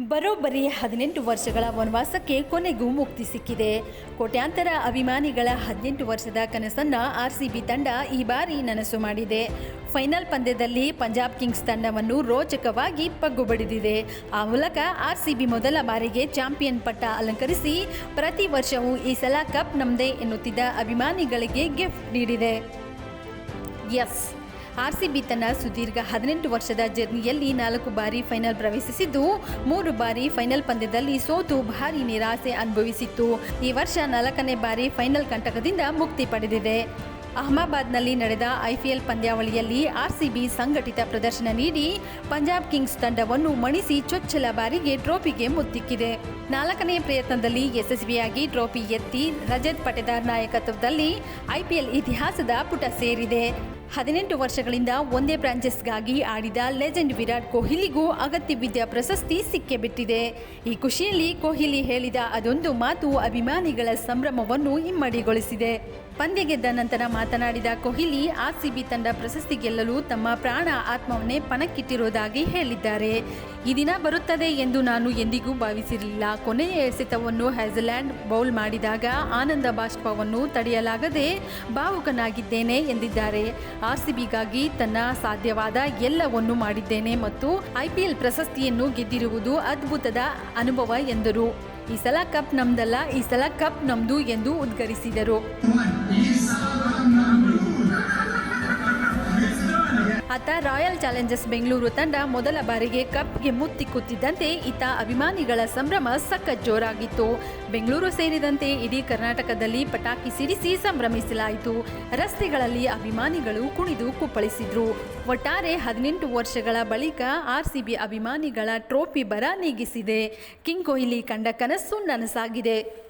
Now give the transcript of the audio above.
ಬರೋಬ್ಬರಿ ಹದಿನೆಂಟು ವರ್ಷಗಳ ವನವಾಸಕ್ಕೆ ಕೊನೆಗೂ ಮುಕ್ತಿ ಸಿಕ್ಕಿದೆ. ಕೋಟ್ಯಾಂತರ ಅಭಿಮಾನಿಗಳ ಹದಿನೆಂಟು ವರ್ಷದ ಕನಸನ್ನ ಆರ್ಸಿಬಿ ತಂಡ ಈ ಬಾರಿ ನನಸು ಮಾಡಿದೆ. ಫೈನಲ್ ಪಂದ್ಯದಲ್ಲಿ ಪಂಜಾಬ್ ಕಿಂಗ್ಸ್ ತಂಡವನ್ನು ರೋಚಕವಾಗಿ ಪಗ್ಗು ಬಡಿದಿದೆ. ಆ ಮೂಲಕ ಆರ್ಸಿಬಿ ಮೊದಲ ಬಾರಿಗೆ ಚಾಂಪಿಯನ್ ಪಟ್ಟ ಅಲಂಕರಿಸಿ ಪ್ರತಿ ವರ್ಷವೂ ಈ ಸಲ ಕಪ್ ನಮ್ಮದೇ ಎನ್ನುತ್ತಿದ್ದ ಅಭಿಮಾನಿಗಳಿಗೆ ಗಿಫ್ಟ್ ನೀಡಿದೆ. ಎಸ್. ಆರ್ಸಿಬಿ ತನ್ನ ಸುದೀರ್ಘ ಹದಿನೆಂಟು ವರ್ಷದ ಜರ್ನಿಯಲ್ಲಿ ನಾಲ್ಕು ಬಾರಿ ಫೈನಲ್ ಪ್ರವೇಶಿಸಿದ್ದು, ಮೂರು ಬಾರಿ ಫೈನಲ್ ಪಂದ್ಯದಲ್ಲಿ ಸೋತು ಭಾರಿ ನಿರಾಸೆ ಅನುಭವಿಸಿತ್ತು. ಈ ವರ್ಷ ನಾಲ್ಕನೇ ಬಾರಿ ಫೈನಲ್ ಕಂಟಕದಿಂದ ಮುಕ್ತಿ ಪಡೆದಿದೆ. ಅಹಮದಾಬಾದ್ನಲ್ಲಿ ನಡೆದ ಐಪಿಎಲ್ ಪಂದ್ಯಾವಳಿಯಲ್ಲಿ ಆರ್ಸಿಬಿ ಸಂಘಟಿತ ಪ್ರದರ್ಶನ ನೀಡಿ, ಪಂಜಾಬ್ ಕಿಂಗ್ಸ್ ತಂಡವನ್ನು ಮಣಿಸಿ ಚೊಚ್ಚಲ ಬಾರಿಗೆ ಟ್ರೋಫಿಗೆ ಮುತ್ತಿಕ್ಕಿದೆ. ನಾಲ್ಕನೇ ಪ್ರಯತ್ನದಲ್ಲಿ ಯಶಸ್ವಿಯಾಗಿ ಟ್ರೋಫಿ ಎತ್ತಿ ರಜತ್ ಪಟೇದಾರ್ ನಾಯಕತ್ವದಲ್ಲಿ ಐಪಿಎಲ್ ಇತಿಹಾಸದ ಪುಟ ಸೇರಿದೆ. ಹದಿನೆಂಟು ವರ್ಷಗಳಿಂದ ಒಂದೇ ಫ್ರಾಂಚೈಸ್ಗಾಗಿ ಆಡಿದ ಲೆಜೆಂಡ್ ವಿರಾಟ್ ಕೊಹ್ಲಿಗೂ ಅಗತ್ಯವಿದ್ದ ಪ್ರಶಸ್ತಿ ಸಿಕ್ಕೇ ಬಿಟ್ಟಿದೆ ಈ ಖುಷಿಯಲ್ಲಿ ಕೊಹ್ಲಿ ಹೇಳಿದ ಅದೊಂದು ಮಾತು ಅಭಿಮಾನಿಗಳ ಸಂಭ್ರಮವನ್ನು ಇಮ್ಮಡಿಗೊಳಿಸಿದೆ ಪಂದ್ಯ ಗೆದ್ದ ನಂತರ ಮಾತನಾಡಿದ ಕೊಹ್ಲಿ ಆರ್ಸಿಬಿ ತಂಡ ಪ್ರಶಸ್ತಿ ಗೆಲ್ಲಲು ತಮ್ಮ ಪ್ರಾಣ ಆತ್ಮವನ್ನೇ ಪಣಕ್ಕಿಟ್ಟಿರುವುದಾಗಿ ಹೇಳಿದ್ದಾರೆ. ಈ ದಿನ ಬರುತ್ತದೆ ಎಂದು ನಾನು ಎಂದಿಗೂ ಭಾವಿಸಿರಲಿಲ್ಲ. ಕೊನೆಯ ಎಸೆತವನ್ನು ಹ್ಯಾಜಲ್ಯಾಂಡ್ ಬೌಲ್ ಮಾಡಿದಾಗ ಆನಂದ ಬಾಷ್ಪವನ್ನು ತಡೆಯಲಾಗದೆ ಭಾವುಕನಾಗಿದ್ದೇನೆ ಎಂದಿದ್ದಾರೆ. ಆರ್ಸಿಬಿಗಾಗಿ ತನ್ನ ಸಾಧ್ಯವಾದ ಎಲ್ಲವನ್ನು ಮಾಡಿದ್ದೇನೆ ಮತ್ತು ಐಪಿಎಲ್ ಪ್ರಶಸ್ತಿಯನ್ನು ಗೆದ್ದಿರುವುದು ಅದ್ಭುತದ ಅನುಭವ ಎಂದರು. ಈ ಸಲ ಕಪ್ ನಮ್ದಲ್ಲ, ಈ ಸಲ ಕಪ್ ನಮ್ದು ಎಂದು ಉದ್ಗರಿಸಿದರು. ಆತ ರಾಯಲ್ ಚಾಲೆಂಜರ್ಸ್ ಬೆಂಗಳೂರು ತಂಡ ಮೊದಲ ಬಾರಿಗೆ ಕಪ್ಗೆ ಮುತ್ತಿಕ್ಕುತ್ತಿದ್ದಂತೆ ಈತ ಅಭಿಮಾನಿಗಳ ಸಂಭ್ರಮ ಸಖತ್ ಜೋರಾಗಿತ್ತು. ಬೆಂಗಳೂರು ಸೇರಿದಂತೆ ಇಡೀ ಕರ್ನಾಟಕದಲ್ಲಿ ಪಟಾಕಿ ಸಿಡಿಸಿ ಸಂಭ್ರಮಿಸಲಾಯಿತು. ರಸ್ತೆಗಳಲ್ಲಿ ಅಭಿಮಾನಿಗಳು ಕುಣಿದು ಕುಪ್ಪಳಿಸಿದ್ರು. ಒಟ್ಟಾರೆ ಹದಿನೆಂಟು ವರ್ಷಗಳ ಬಳಿಕ ಆರ್ಸಿಬಿ ಅಭಿಮಾನಿಗಳ ಟ್ರೋಫಿ ಬರ ನೀಗಿಸಿದೆ. ಕಿಂಗ್ ಕೊಹ್ಲಿ ಕಂಡ ಕನಸು ನನಸಾಗಿದೆ.